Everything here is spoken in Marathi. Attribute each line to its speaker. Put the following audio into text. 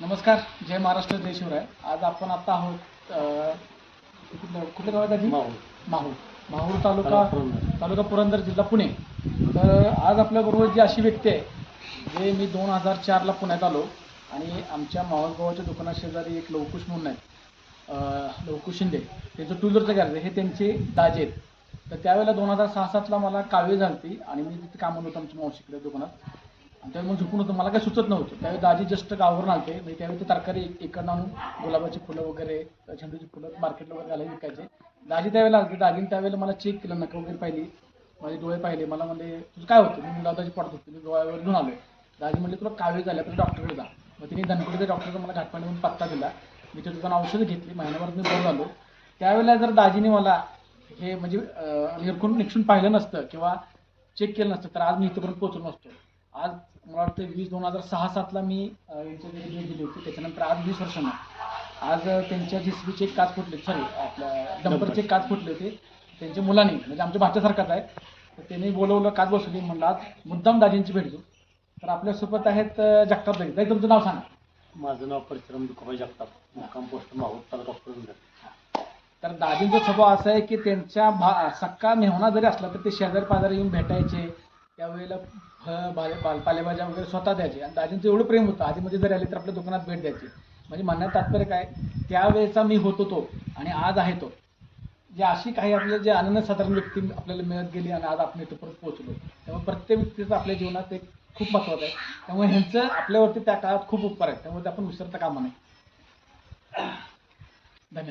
Speaker 1: नमस्कार जय महाराष्ट्र जय शिवराय. आज आपण आता आहोत अ, कुठलं कुठलं गाव आहे दाजी? माहूर. माहूर. तालुका तालुका पुरंदर जिल्हा पुणे. तर आज आपल्याबरोबर जी अशी व्यक्ती आहे जे मी दोन हजार चारला पुण्यात आलो आणि आमच्या माहूर गावाच्या दुकाना शेजारी एक लवकुश म्हणून आहेत लवकुश शिंदे. त्यांचं टू व्हीलरचं गॅरेज आहे. हे त्यांचे दाजे आहेत. तर त्यावेळेला दोन हजार सहा सातला मला कावीळ झालती आणि मी तिथे कामाला होतो आमच्या मावशीकडे दुकानात. त्यावेळी मग झोपून होतं. मला काही सुचत नव्हतं. त्यावेळी दाजी जस्ट गावावरून आलते. म्हणजे त्यावेळी ते तरकारी इकडनं आणून गुलाबाची फुलं वगैरे झेंडूची फुलं मार्केटला वगैरे घालायला विकायचे. दाजी त्यावेळेला आलते. दाजीने त्यावेळेला मला चेक केलं नका वगैरे पाहिली. माझे डोळे पाहिले. मला म्हणजे तुझं काय होतं? मी गुलादाजी पडत होते. मी डोळ्यावर घेऊन आलोय. दाजी म्हणले तुला कावे झाले तुला डॉक्टरकडे जा. मग तिने धनकुडीच्या डॉक्टरकडे मला घाटपाण्याहून पत्ता दिला. मी त्या दुकान औषधं घेतली. महिन्याभरात मी बरं झालो. त्यावेळेला जर दाजीने मला हे म्हणजे अं, निरखून निक्षून पाहिलं नसतं किंवा चेक केलं नसतं तर आज मी इथंपर्यंत पोहोचलो नसतो. आज मला वाटतं वीस दोन हजार सहा सातला मी अं, यांच्या घरी भेट दिली होती. त्याच्यानंतर आज वीस वर्षांना आज त्यांच्या जिसबीचे काच फुटले. सॉरी आपल्या डंपरचे काच फुटले होते. त्यांच्या मुलांनी म्हणजे आमच्या भाच्यासारखाच आहे. तर त्यांनी बोलवलं काच बसवली. म्हणलं आज मुद्दाम दाजींची भेट घेऊ. तर आपल्यासोबत आहेत जगताप दाजी. दाजी तुमचं नाव सांगा.
Speaker 2: माझं नाव परशुराम दुखाबाई जगताप. मुक्काम पोस्ट माहूर तालुका पुरंदर
Speaker 1: तर दाजींचा स्वभाव असा आहे की त्यांच्या भा सक्का मेहना जरी असला तर ते शेजारी पाजारी येऊन भेटायचे. त्यावेळेला फळ भाले पाल पालेभाज्या वगैरे स्वतः द्यायचे. आणि दाजींचं एवढं प्रेम होतं. आधीमध्ये जर आले तर आपल्या दुकानात भेट द्यायची. म्हणजे म्हणण्यात तात्पर्य काय? त्यावेळेचा मी होतो तो आणि आज आहे तो. जे अशी काही आपल्या जे अनन्यसाधारण व्यक्ती आपल्याला मिळत गेली आणि आज आपण इथं परत पोहोचलो. त्यामुळे प्रत्येक व्यक्तीचं आपल्या जीवनात एक खूप महत्त्वाचं आहे. त्यामुळे ह्यांचं आपल्यावरती त्या काळात खूप उपकार आहेत. त्यामुळे ते आपण विसरता कामा नये.